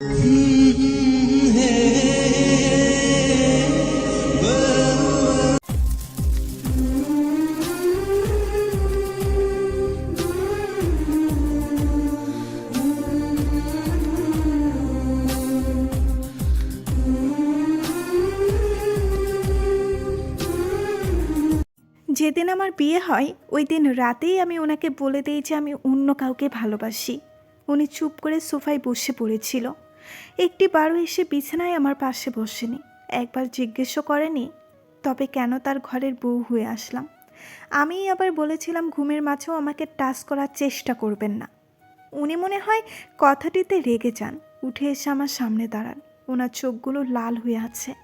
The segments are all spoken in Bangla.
যেদিন আমার বিয়ে হয়, ওই দিন রাতেই আমি ওনাকে বলে দিই যে আমি অন্য কাউকে ভালোবাসি। উনি চুপ করে সোফায় বসে পড়েছিল। একটি বারও এসে বিছানায় আমার পাশে বসেনি। একবার জিজ্ঞেসও করেনি, তবে কেন তার ঘরের বউ হয়ে আসলাম। আমি আবার বলেছিলাম, ঘুমের মাঝেও আমাকে টাচ করার চেষ্টা করবেন না। উনি মনে হয় কথাটিতে রেগে যান। উঠে এসে আমার সামনে দাঁড়ান। ওনার চোখগুলো লাল হয়ে আছে।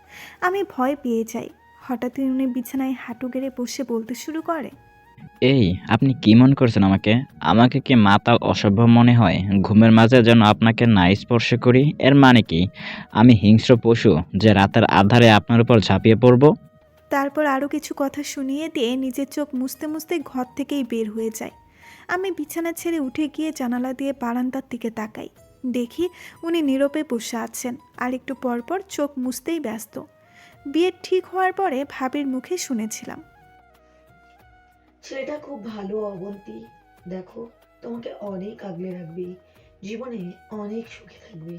আমি ভয় পেয়ে যাই। হঠাৎই উনি বিছানায় হাঁটু গেড়ে বসে বলতে শুরু করে এই, আপনি কি মনে করছেন আমাকে? আমাকে কি মাতাল অসভ্য মনে হয়? ঘুমের মাঝে যেন আপনাকে না স্পর্শ করি, এর মানে কি? আমি হিংস্র পশু যে রাতের আধারে আপনার উপর ঝাঁপিয়ে পড়ব? তারপর আরও কিছু কথা শুনিয়ে দিয়ে নিজের চোখ মুছতে মুছতে ঘর থেকেই বের হয়ে যায় আমি বিছানা ছেড়ে উঠে গিয়ে জানালা দিয়ে বারান্দার দিকে তাকাই। দেখি উনি নীরবে বসে আছেন, আর একটু পরপর চোখ মুছতেই ব্যস্ত। বিয়ে ঠিক হওয়ার পরে ভাবির মুখে শুনেছিলাম। ছেলেটা খুব ভালো, অবন্তী। দেখো, তোমাকে অনেক আগলে রাখবে। জীবনে অনেক সুখে থাকবে।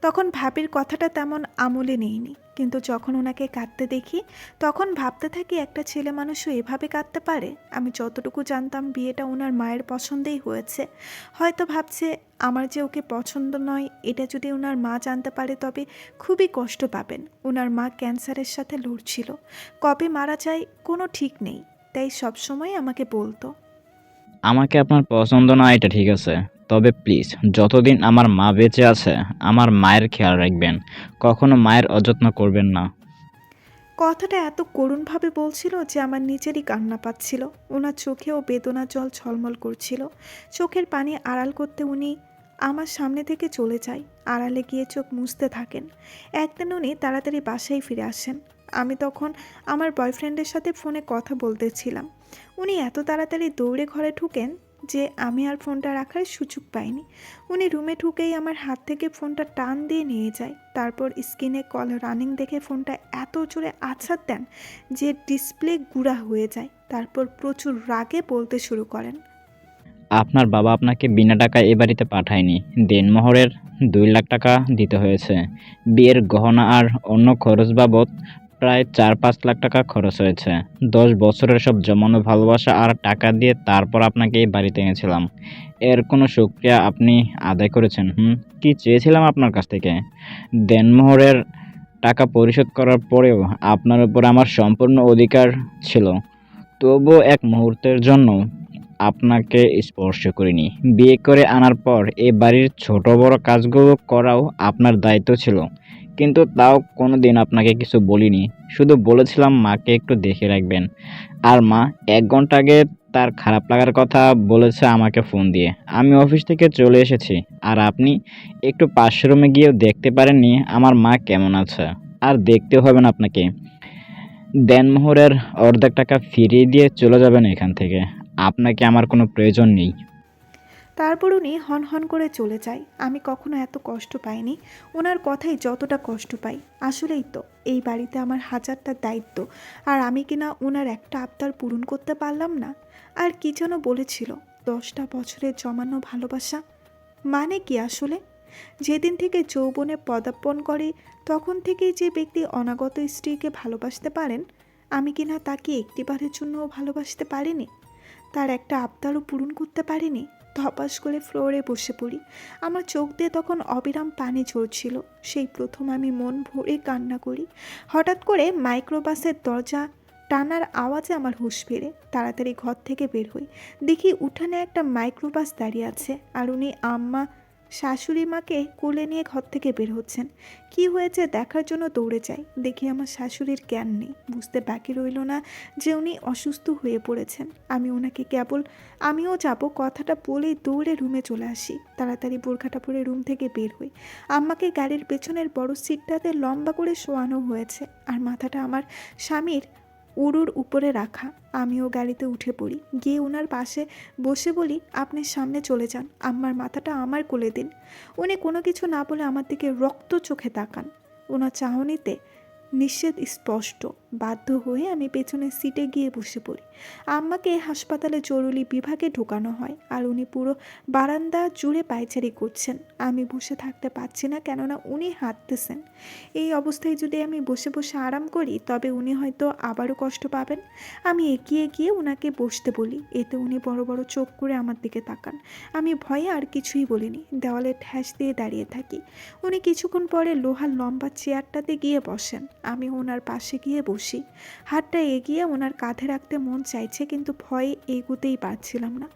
তখন ভাবির কথাটা তেমন আমলে নেইনি। কিন্তু যখন ওনাকে কাঁদতে দেখি, তখন ভাবতে থাকি একটা ছেলে মানুষও এভাবে কাঁদতে পারে। আমি যতটুকু জানতাম বিয়েটা ওনার মায়ের পছন্দেই হয়েছে। হয়তো ভাবছে, আমার যে ওকে পছন্দ নয়, এটা যদি ওনার মা জানতে পারে, তবে খুবই কষ্ট পাবেন। ওনার মা ক্যান্সারের সাথে লড়ছিল। কবে মারা যায়, কোনো ঠিক নেই। তাই সবসময় আমাকে বলতো। আমাকে আপনার পছন্দ না এটা ঠিক আছে। তবে প্লিজ যতদিন আমার মা বেঁচে আছে আমার মায়ের খেয়াল রাখবেন। কখনো মায়ের অযত্ন করবেন না। কথাটা এত করুণভাবে বলছিল যে আমার নিজেরই কান্না পাচ্ছিল। ওনার চোখেও বেদনা জল ঝলমল করছিল। চোখের পানি আড়াল করতে উনি আমার সামনে থেকে চলে যায়। আড়ালে গিয়ে চোখ মুছতে থাকেন। একদিন উনি তাড়াতাড়ি বাসায় ফিরে আসেন। আমি তখন আমার বয়ফ্রেন্ডের সাথে ফোনে কথা বলতেছিলাম। উনি এত তাড়াতাড়ি দৌড়ে ঘরে ঢুকেন যে আমি আর ফোনটা রাখার সুযোগ পাইনি। উনি রুমে ঢুকেই আমার হাত থেকে ফোনটা টান দিয়ে নিয়ে যায়। তারপর স্ক্রিনে কল রানিং দেখে ফোনটা এত জোরে আছাড় দেন যে ডিসপ্লে গুঁড়া হয়ে যায়। তারপর প্রচুর রাগে বলতে শুরু করেন। আপনার বাবা আপনাকে বিনা টাকায় এ বাড়িতে পাঠায়নি। দেনমোহরের দুই লাখ টাকা দিতে হয়েছে। বিয়ের গহনা আর অন্য খরচ বাবদ প্রায় চার পাঁচ লাখ টাকা খরচ হয়েছে। দশ বছরের সব জমানো ভালোবাসা আর টাকা দিয়ে তারপর আপনাকে এই বাড়িতে এনেছিলাম। এর কোনো সুক্রিয়া আপনি আদায় করেছেন, হুম? কি চেয়েছিলাম আপনার কাছ থেকে? দেনমোহরের টাকা পরিশোধ করার পরেও আপনার উপর আমার সম্পূর্ণ অধিকার ছিল। তবুও এক মুহূর্তের জন্য আপনাকে স্পর্শ করিনি। বিয়ে করে আনার পর এ বাড়ির ছোট বড় কাজগুলো করাও আপনার দায়িত্ব ছিল। কিন্তু তাও কোনো দিন আপনাকে কিছু বলিনি। শুধু বলেছিলাম মাকে একটু দেখে রাখবেন। আর মা, এক ঘণ্টা আগে তার খারাপ লাগার কথা বলেছে আমাকে ফোন দিয়ে। আমি অফিস থেকে চলে এসেছি। আর আপনি একটু পাশের রুমে গিয়েও দেখতে পারেননি আমার মা কেমন আছে। আর দেখতে হবে না আপনাকে। দেনমোহরের অর্ধেক টাকা ফিরিয়ে দিয়ে চলে যাবেন এখান থেকে। আপনাকে আমার কোনো প্রয়োজন নেই। তারপর উনি হন হন করে চলে যায়। আমি কখনো এত কষ্ট পাইনি। ওনার কথাই যতটা কষ্ট পাই, আসলেই তো, এই বাড়িতে আমার হাজারটা দায়িত্ব। আর আমি কিনা ওনার একটা আবদার পূরণ করতে পারলাম না? আর কি যেন বলেছিল, দশটা বছরের জমানো ভালোবাসা? মানে কি আসলে? যেদিন থেকে যৌবনে পদার্পণ করে, তখন থেকেই যে ব্যক্তি অনাগত স্ত্রীকে ভালোবাসতে পারেন, আমি কিনা তাকে একটিবারের জন্যও ভালোবাসতে পারিনি? তার একটা আবদারও পূরণ করতে পারিনি? ধপাস করে ফ্লোরে বসে পড়ি। আমার চোখ দিয়ে তখন অবিরাম পানি ঝরছিল। সেই প্রথম আমি মন ভরে কান্না করি। হঠাৎ করে মাইক্রোবাসের দরজা টানার আওয়াজে আমার হুঁশ ফেরে। তাড়াতাড়ি ঘর থেকে বের হই। দেখি উঠানে একটা মাইক্রোবাস দাঁড়িয়ে আছে। আর উনি আম্মা শাশুড়ি মাকে কোলে নিয়ে ঘর থেকে বের হচ্ছেন। কি হয়েছে দেখার জন্য দৌড়ে যাই দেখি আমার শাশুড়ির জ্ঞান নেই। বুঝতে বাকি রইল না যে উনি অসুস্থ হয়ে পড়েছেন। আমি ওনাকে কেবল, আমিও যাব কথাটা বলেই দৌড়ে রুমে চলে আসি। তাড়াতাড়ি বোরখাটা পরে রুম থেকে বের হই। আম্মাকে গাড়ির পেছনের বড় সিটটাতে লম্বা করে শোয়ানো হয়েছে। আর মাথাটা আমার স্বামীর উড়ুর উপরে রাখা। আমিও গাড়িতে উঠে পড়ি। গিয়ে ওনার পাশে বসে বলি, আপনি সামনে চলে যান। আমার মাথাটা আমার কোলে দিন। উনি কোনো কিছু না বলে আমার দিকে রক্ত চোখে তাকান। ওনার চাহনিতে নিষেধ স্পষ্ট। বাধ্য হয়ে আমি পেছনের সিটে গিয়ে বসে পড়ি। আম্মাকে হাসপাতালে জরুরি বিভাগে ঢোকানো হয় আর উনি পুরো বারান্দা জুড়ে পায়চারি করছেন। আমি বসে থাকতে পারছি না কেননা উনি হাঁটতেছেন। এই অবস্থায় যদি আমি বসে বসে আরাম করি, তবে উনি হয়তো আবারও কষ্ট পাবেন। আমি এগিয়ে গিয়ে ওনাকে বসতে বলি। এতে উনি বড় বড় চোখ করে আমার দিকে তাকান। আমি ভয়ে আর কিছুই বলিনি। দেওয়ালে ঠ্যাস দিয়ে দাঁড়িয়ে থাকি। উনি কিছুক্ষণ পরে লোহার লম্বা চেয়ারটাতে গিয়ে বসেন। আমি ওনার পাশে গিয়ে বসি। হাতটা এগিয়ে ওনার কাঁধে রাখতে মন চাইছে কিন্তু ভয়ে এগুতেই পারছিলাম না।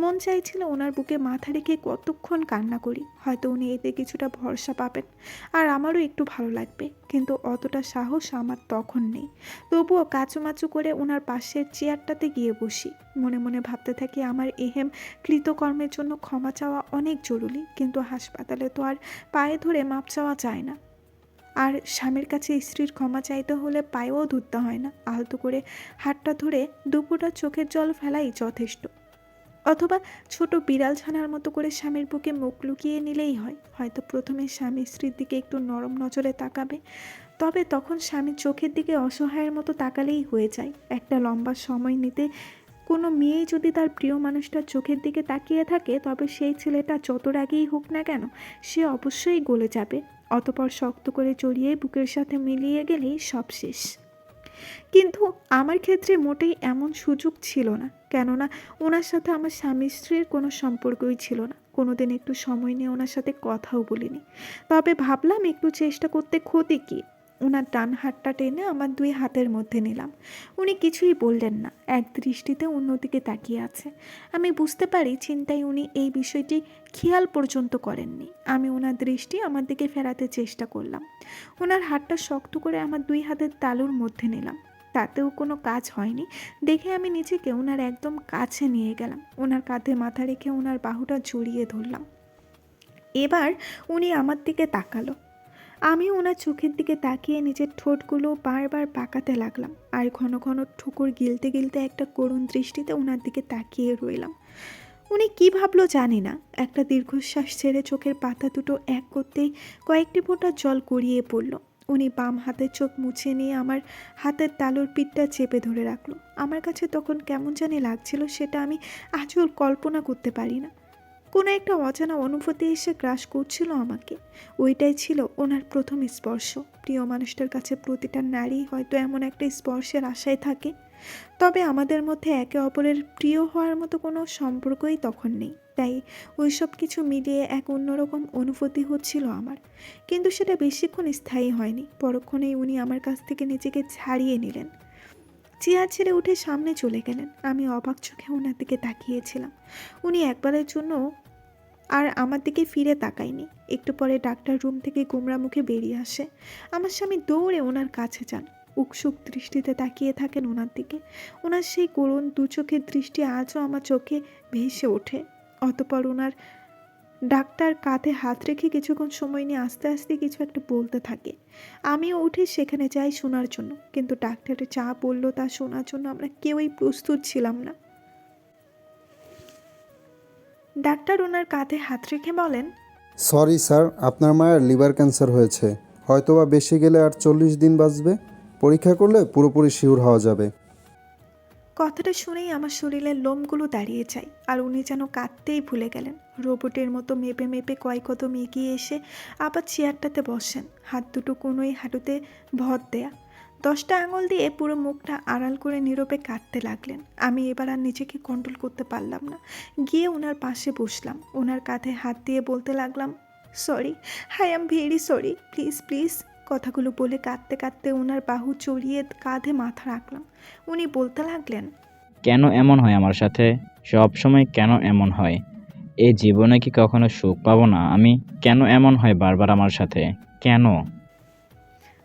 মন চাইছিল ওনার বুকে মাথা রেখে কতক্ষণ কান্না করি, হয়তো উনি এতে কিছুটা ভরসা পাবেন আর আমারও একটু ভালো লাগবে, কিন্তু অতটা সাহস আমার তখন নেই। তবুও কাচুমাচু করে ওনার পাশের চেয়ারটাতে গিয়ে বসি। মনে মনে ভাবতে থাকি আমার এহেম কৃতকর্মের জন্য ক্ষমা চাওয়া অনেক জরুরি, কিন্তু হাসপাতালে তো আর পায়ে ধরে মাপ চাওয়া যায় না। আর স্বামীর কাছে স্ত্রীর ক্ষমা চাইতে হলে পায়েও ধরতে হয় না। আলতো করে হাতটা ধরে দুপুরটা চোখের জল ফেলাই যথেষ্ট। অথবা ছোট বিড়াল ছানার মতো করে স্বামীর বুকে মুখ লুকিয়ে নিলেই হয়। হয়তো প্রথমে স্বামী স্ত্রীর দিকে একটু নরম নজরে তাকাবে, তবে তখন স্বামীর চোখের দিকে অসহায়ের মতো তাকালেই হয়ে যায়। একটা লম্বা সময় নিতে কোনো মেয়েই যদি তার প্রিয় মানুষটার চোখের দিকে তাকিয়ে থাকে, তবে সেই ছেলেটা যত রাগেই হোক না কেন, সে অবশ্যই গলে যাবে। অতপর শক্ত করে জড়িয়ে বুকের সাথে মিলিয়ে গেলেই সব শেষ। কিন্তু আমার ক্ষেত্রে মোটেই এমন সুযোগ ছিল না। কেননা ওনার সাথে আমার স্বামী স্ত্রীর কোনো সম্পর্কই ছিল না। কোনোদিন একটু সময় নিয়ে ওনার সাথে কথাও বলিনি। তবে ভাবলাম একটু চেষ্টা করতে ক্ষতি কী? ওনার ডান হাতটা টেনে আমার দুই হাতের মধ্যে নিলাম। উনি কিছুই বললেন না, এক দৃষ্টিতে অন্যদিকে তাকিয়ে আছে। আমি বুঝতে পারি চিন্তায় উনি এই বিষয়টি খেয়াল পর্যন্ত করেননি। আমি ওনার দৃষ্টি আমার দিকে ফেরাতে চেষ্টা করলাম। ওনার হাতটা শক্ত করে আমার দুই হাতের তালুর মধ্যে নিলাম। তাতেও কোনো কাজ হয়নি। দেখে আমি নিজেকে ওনার একদম কাছে নিয়ে গেলাম। ওনার কাঁধে মাথা রেখে ওনার বাহুটা জড়িয়ে ধরলাম। এবার উনি আমার দিকে তাকালো। আমি ওনার চোখের দিকে তাকিয়ে নিজের ঠোঁটগুলো বারবার পাকাতে লাগলাম আর ঘন ঘন ঠুকুর গিলতে গিলতে একটা করুণ দৃষ্টিতে ওনার দিকে তাকিয়ে রইলাম। উনি কী ভাবলো জানি না। একটা দীর্ঘশ্বাস ছেড়ে চোখের পাতা দুটো এক করতেই কয়েকটি ফোঁটা জল গড়িয়ে পড়ল। উনি বাম হাতের চোখ মুছে নিয়ে আমার হাতের তালুর পিঠটা চেপে ধরে রাখল। আমার কাছে তখন কেমন জানি লাগছিল সেটা আমি আজও কল্পনা করতে পারি না। কোনো একটা অজানা অনুভূতি এসে গ্রাস করছিল আমাকে। ওইটাই ছিল ওনার প্রথম স্পর্শ। প্রিয় মানুষটার কাছে প্রতিটা নারী হয়তো এমন একটা স্পর্শের আশায় থাকে। তবে আমাদের মধ্যে একে অপরের প্রিয় হওয়ার মতো কোনো সম্পর্কই তখন নেই। তাই ওই সব কিছু মিলিয়ে এক অন্যরকম অনুভূতি হচ্ছিল আমার। কিন্তু সেটা বেশিক্ষণ স্থায়ী হয়নি। পরক্ষণেই উনি আমার কাছ থেকে নিজেকে ছাড়িয়ে নিলেন। চেয়ার ছেড়ে উঠে সামনে চলে গেলেন। আমি অবাক চোখে ওনার দিকে তাকিয়েছিলাম। উনি একবারের জন্য আর আমার দিকে ফিরে তাকায়নি। একটু পরে ডাক্তার রুম থেকে গোমরা মুখে বেরিয়ে আসে। আমার স্বামী দৌড়ে ওনার কাছে যান। উৎসুক দৃষ্টিতে তাকিয়ে থাকেন ওনার দিকে। ওনার সেই করুণ দু চোখের দৃষ্টি আজও আমার চোখে ভেসে ওঠে। অতপর ওনার ডাক্তার কাঁধে হাত রেখে কিছুক্ষণ সময় নিয়ে আস্তে আস্তে কিছু একটা বলতে থাকে। আমিও উঠে সেখানে যাই শোনার জন্য। কিন্তু ডাক্তারের যা বলল তা শোনার জন্য আমরা কেউই প্রস্তুত ছিলাম না। ডাক্তার ওনার কাঁধে হাত রেখে বলেন, সরি স্যার, আপনার মায়ের লিভার ক্যান্সার হয়েছে। হয়তোবা বেশি গেলে আর চল্লিশ দিন বাঁচবে। পরীক্ষা করলে পুরোপুরি শিওর হওয়া যাবে। কথাটা শুনেই আমার শরীরের লোমগুলো দাঁড়িয়ে যায় আর উনি যেন কাঁদতেই ভুলে গেলেন। রোবটের মতো মেপে মেপে কয় কদম এগিয়ে এসে আবার চেয়ারটাতে বসেন, হাত দুটো কোনোই হাঁটুতে ভর দেয়া। দশটা আঙুল দিয়ে পুরো মুখটা আড়াল করে নীরবে কাঁদতে লাগলেন। আমি এবার আর নিজেকে কন্ট্রোল করতে পারলাম না। গিয়ে ওনার পাশে বসলাম। ওনার কাঁধে হাত দিয়ে বলতে লাগলাম sorry I am very sorry please please কথাগুলো বলে কাঁদতে কাঁদতে ওনার বাহু চড়িয়ে কাঁধে মাথা রাখলাম। উনি বলতে লাগলেন কেন এমন হয় আমার সাথে? সব সময় কেন এমন হয়? এই জীবনে কি কখনো সুখ পাবো না? আমি কেন এমন হয় বারবার আমার সাথে? কেন?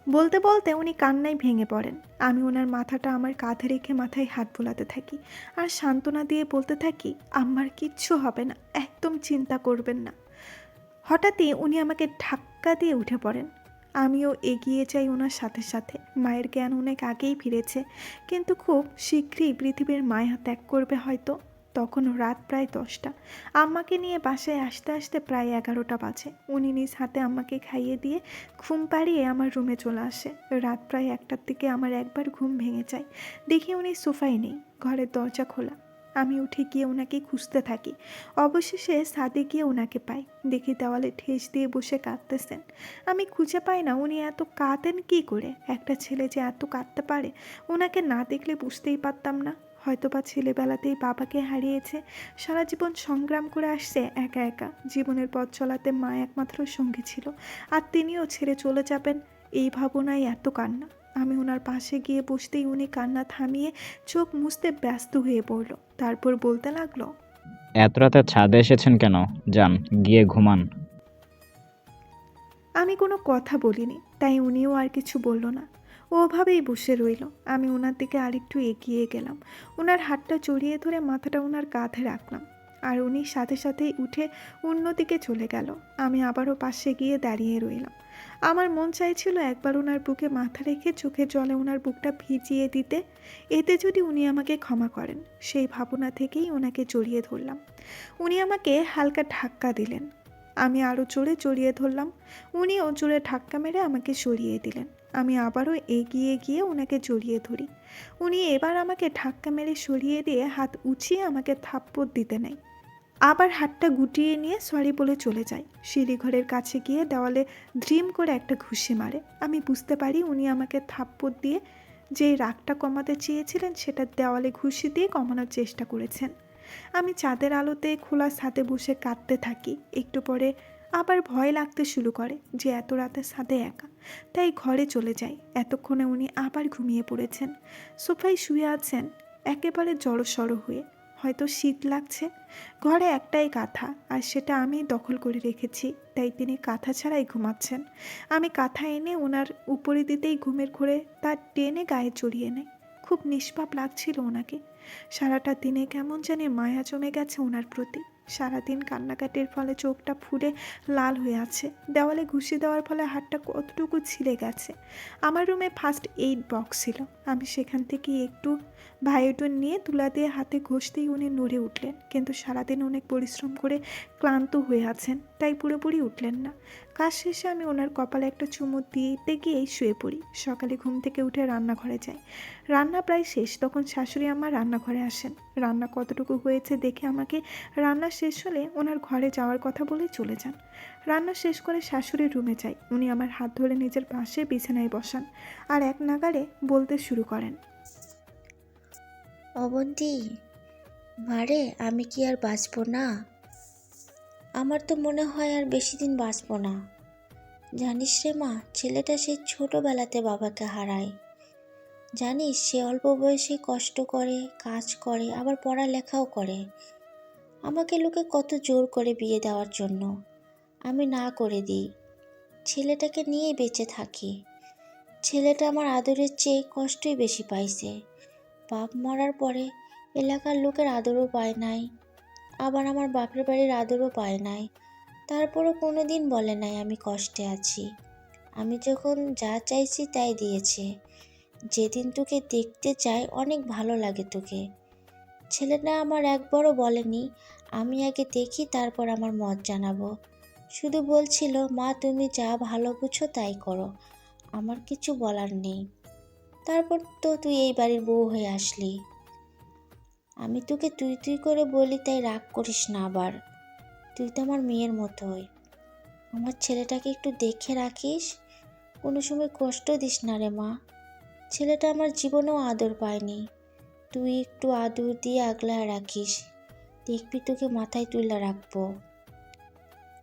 বলতে বলতে উনি কান্নায় ভেঙে পড়েন। আমি ওনার মাথাটা আমার কাঁধে রেখে মাথায় হাত বোলাতে থাকি আর সান্ত্বনা দিয়ে বলতে থাকি আমার কিচ্ছু হবে না একদম চিন্তা করবেন না। হঠাৎই উনি আমাকে ধাক্কা দিয়ে উঠে পড়েন। আমিও এগিয়ে যাই ওনার সাথে সাথে। মায়ের জ্ঞান অনেক আগেই ফিরেছে, কিন্তু খুব শীঘ্রই পৃথিবীর মায়া ত্যাগ করবে হয়তো। তখন রাত প্রায় দশটা। আম্মাকে নিয়ে বাসায় আসতে আসতে প্রায় এগারোটা বাজে। উনি নিজ হাতে আম্মাকে খাইয়ে দিয়ে ঘুম পাড়িয়ে আমার রুমে চলে আসে। রাত প্রায় একটার দিকে আমার একবার ঘুম ভেঙে যায়। দেখি উনি সোফায় নেই, ঘরের দরজা খোলা। আমি উঠে গিয়ে ওনাকে খুঁজতে থাকি। অবশেষে সাদে গিয়ে ওনাকে পাই। দেখি দেওয়ালে ঠেস দিয়ে বসে কাঁদতেছেন। আমি খুঁজে পাই না, উনি এত কাঁদেন কি করে? একটা ছেলে যে এত কাঁদতে পারে, ওনাকে না দেখলে বুঝতেই পারতাম না। হয়তো বা ছেলেবেলাতেই বাবাকে হারিয়েছে। সারা জীবন সংগ্রাম করে আসছে একা একা। জীবনের পথ চলাতে মা একমাত্র সঙ্গী ছিল। আর তিনিও ছেড়ে চলে যাবেন, এই ভাবনায় এত কান্না। আমি ওনার পাশে গিয়ে বসতেই উনি কান্না থামিয়ে চোখ মুছতে ব্যস্ত হয়ে পড়ল। তারপর বলতে লাগল এত রাতে ছাদে এসেছেন কেন? যান গিয়ে ঘুমান। আমি কোনো কথা বলিনি তাই উনিও আর কিছু বলল না। ওভাবেই বসে রইল। আমি ওনার দিকে আরেকটু এগিয়ে গেলাম। ওনার হাতটা জড়িয়ে ধরে মাথাটা ওনার কাঁধে রাখলাম। আর উনি সাথে সাথেই উঠে অন্যদিকে চলে গেল। আমি আবারও পাশে গিয়ে দাঁড়িয়ে রইলাম। আমার মন চাইছিল একবার ওনার বুকে মাথা রেখে চোখে জলে ওনার বুকটা ভিজিয়ে দিতে। এতে যদি উনি আমাকে ক্ষমা করেন, সেই ভাবনা থেকেই ওনাকে জড়িয়ে ধরলাম। উনি আমাকে হালকা ধাক্কা দিলেন। আমি আরও জোরে জড়িয়ে ধরলাম। উনিও জোরে ধাক্কা মেরে আমাকে সরিয়ে দিলেন। আমি আবারও এগিয়ে গিয়ে ওনাকে জড়িয়ে ধরি। উনি এবার আমাকে ধাক্কা মেরে সরিয়ে দিয়ে হাত উঁচিয়ে আমাকে থাপ্পড় দিতে নেয়। আবার হাতটা গুটিয়ে নিয়ে সরি বলে চলে যায়। সিঁড়িঘরের কাছে গিয়ে দেওয়ালে ড্রিম করে একটা ঘুষি মারে। আমি বুঝতে পারি উনি আমাকে থাপ্পড় দিয়ে যে রাগটা কমাতে চেয়েছিলেন সেটা দেওয়ালে ঘুষি দিয়ে কমানোর চেষ্টা করেছেন। আমি চাঁদের আলোতে খোলা ছাদে বসে কাঁদতে থাকি। একটু পরে আবার ভয় লাগতে শুরু করে যে এত রাতে ছাদে একা। তাই ঘরে চলে যাই। এতক্ষণে উনি আবার ঘুমিয়ে পড়েছেন। সোফায় শুয়ে আছেন, একেবারে জড়সড় হয়ে। হয়তো শীত লাগছে। ঘরে একটাই কাঁথা, আর সেটা আমি দখল করে রেখেছি, তাই তিনি কাঁথা ছাড়াই ঘুমাচ্ছেন। আমি কাঁথা এনে ওনার উপরে দিতেই ঘুমের ঘোরে তার টেনে গায়ে চড়িয়ে নেয়। খুব নিষ্পাপ লাগছিল ওনাকে। সারাটা দিনে কেমন জানি মায়া জমে গেছে ওনার প্রতি। সারাদিন কান্নাকাটির ফলে চোখটা ফুলে লাল হয়ে আছে। দেওয়ালে ঘুষি দেওয়ার ফলে হাতটা কতটুকু ছিলে গেছে। আমার রুমে ফার্স্ট এইড বক্স ছিল। আমি সেখান থেকে একটু ভায়োটন নিয়ে তুলা দিয়ে হাতে ঘষতেই উনি নড়ে উঠলেন। কিন্তু সারাদিন অনেক পরিশ্রম করে ক্লান্ত হয়ে আছেন, তাই পুরোপুরি উঠলেন না। কাজ শেষে আমি ওনার কপালে একটা চুমু দিতে গিয়েই শুয়ে পড়ি। সকালে ঘুম থেকে উঠে রান্নাঘরে যাই। রান্না প্রায় শেষ, তখন শাশুড়ি আমার রান্নাঘরে আসেন। রান্না কতটুকু হয়েছে দেখে আমাকে রান্না শেষ হলে ওনার ঘরে যাওয়ার কথা বলে চলে যান। রান্না শেষ করে শাশুড়ির রুমে যাই। উনি আমার হাত ধরে নিজের পাশে বিছানায় বসান আর এক নাগারে বলতে শুরু করেন। অবন্তী, মারে, আমি কি আর বাঁচবো না? আমার তো মনে হয় আর বেশি দিন বাঁচবো না। জানিস রে মা, ছেলেটা সে ছোটোবেলাতে বাবাকে হারায়। জানিস, সে অল্প বয়সে কষ্ট করে, কাজ করে, আবার পড়ালেখাও করে। আমাকে লোকে কত জোর করে বিয়ে দেওয়ার জন্য। আমি না করে দিই। ছেলেটাকে নিয়েই বেঁচে থাকি। ছেলেটা আমার আদরের চেয়ে কষ্টই বেশি পাইছে। বাপ মরার পরে এলাকার লোকের আদরও পায় নাই। আবার আমার বাপের বাড়ির আদরও পায় নাই। তারপরও কোনো দিন বলে নাই আমি কষ্টে আছি। আমি যখন যা চাইছি তাই দিয়েছে। যেদিন তোকে দেখতে চাই অনেক ভালো লাগে তোকে। ছেলেটা আমার একবারও বলেনি, আমি আগে দেখি তারপর আমার মত জানাব। শুধু বলছিল, মা, তুমি যা ভালো বুঝো তাই করো। আমার কিছু বলার নেই। তারপর তো তুই এই বাড়ির বউ হয়ে আসলি। আমি তোকে তুই তুই করে বলি, তাই রাগ করিস না আবার। তুই তো আমার মেয়ের মতোই। আমার ছেলেটাকে একটু দেখে রাখিস, কোনো সময় কষ্ট দিস না রে মা। ছেলেটা আমার জীবনেও আদর পায়নি। তুই একটু আদর দিয়ে আগলায় রাখিস, দেখবি তোকে মাথায় তুলে রাখব।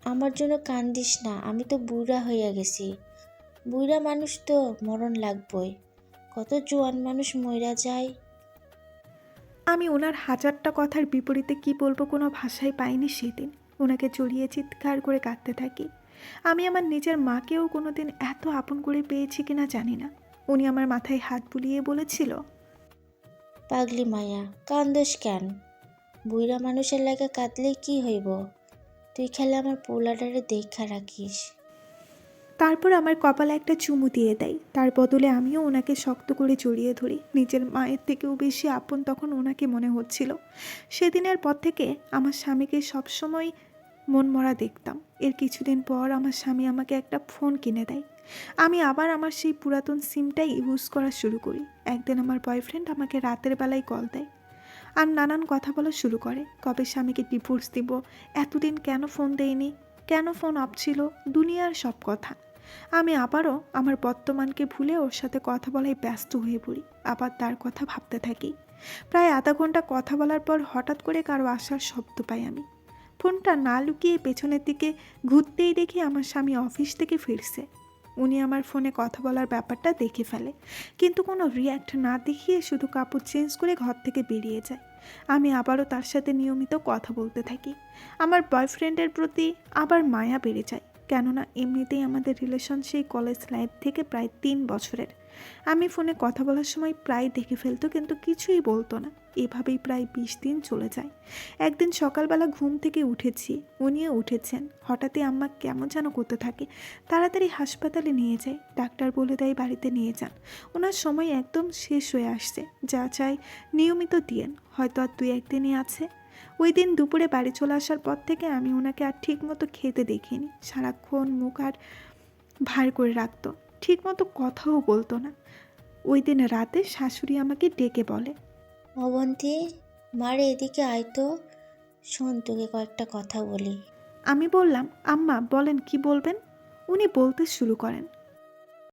আমার জন্য কান্দিস না, আমি তো বুড়া হইয়া গেছি। বুড়া মানুষ তো মরণ লাগবই। কত জোয়ান মানুষ মইরা যায় আমি ওনার হাজারটা কথার বিপরীতে কি বলব কোনো ভাষাই পাইনি সেদিন। ওনাকে জড়িয়ে চিৎকার করে কাঁদতে থাকি। আমি আমার নিজের মাকেও কোনো দিন এত আপন করে পেয়েছি কিনা জানি না। উনি আমার মাথায় হাত বুলিয়ে বলেছিল, পাগলি মায়া, কান্দোস কেন? বুইরা মানুষের লাগে কাঁদলে কি হইব? তুই খেলে আমার পোলাডারে দেখা রাখিস। তারপর আমার কপালে একটা চুমু দিয়ে দেয়। তার বদলে আমিও ওনাকে শক্ত করে জড়িয়ে ধরি। নিজের মায়ের থেকেও বেশি আপন তখন ওনাকে মনে হচ্ছিল। সেদিনের পর থেকে আমার স্বামীকে সবসময় মন মরা দেখতাম। এর কিছুদিন পর আমার স্বামী আমাকে একটা ফোন কিনে দেয়। আমি আবার আমার সেই পুরাতন সিমটাই ইউজ করা শুরু করি। একদিন আমার বয়ফ্রেন্ড আমাকে রাতের বেলায় কল দেয়। আর নানান কথা বলা শুরু করে। কবে স্বামীকে ডিভোর্স দিব? এতদিন কেন ফোন দেয়নি? কেন ফোন অফ ছিল? দুনিয়ার সব কথা। আমি আবারও আমার বর্তমানকে ভুলে ওর সাথে কথা বলায় ব্যস্ত হয়ে পড়ি। আবার তার কথা ভাবতে থাকি। প্রায় আধা ঘণ্টা কথা বলার পর হঠাৎ করে কারও আসার শব্দ পাই আমি। ফোনটা না লুকিয়ে পেছনের দিকে ঘুরতেই দেখি আমার স্বামী অফিস থেকে ফিরছে। উনি আমার ফোনে কথা বলার ব্যাপারটা দেখে ফেলে। কিন্তু কোনো রিয়্যাক্ট না দেখিয়ে শুধু কাপড় চেঞ্জ করে ঘর থেকে বেরিয়ে যায়। আমি আবারও তার সাথে নিয়মিত কথা বলতে থাকি। আমার বয়ফ্রেন্ডের প্রতি আবার মায়া বেড়ে যায়। কেননা এমনিতেই আমাদের রিলেশন সেই কলেজ লাইফ থেকে প্রায় তিন বছরের। আমি ফোনে কথা বলার সময় প্রায় দেখে ফেলতো, কিন্তু কিছুই বলতো না। এভাবেই প্রায় বিশ দিন চলে যায়। একদিন সকালবেলা ঘুম থেকে উঠেছি, উনিও উঠেছেন। হঠাৎই আম্মা কেমন যেন করতে থাকে, তাড়াতাড়ি হাসপাতালে নিয়ে যায়, ডাক্তার বলে দেয় বাড়িতে নিয়ে যান। ওনার সময় একদম শেষ হয়ে আসছে, যা চাই নিয়মিত দিয়েন। হয়তো আর দুই একদিনই আছে। ওই দিন দুপুরে বাড়ি চলে আসার পর থেকে আমি ওনাকে আর ঠিক মতো খেতে দেখিনি। সারাক্ষণ মুখ আর ভার করে রাখতো। ঠিক মতো কথাও বলতো না। ওই দিন রাতে শাশুড়ি আমাকে ডেকে বলে অবন্তী মারে এদিকে আয় তো। শোন তোকে কয়েকটা কথা বলি। আমি বললাম আম্মা বলেন কি বলবেন? উনি বলতে শুরু করেন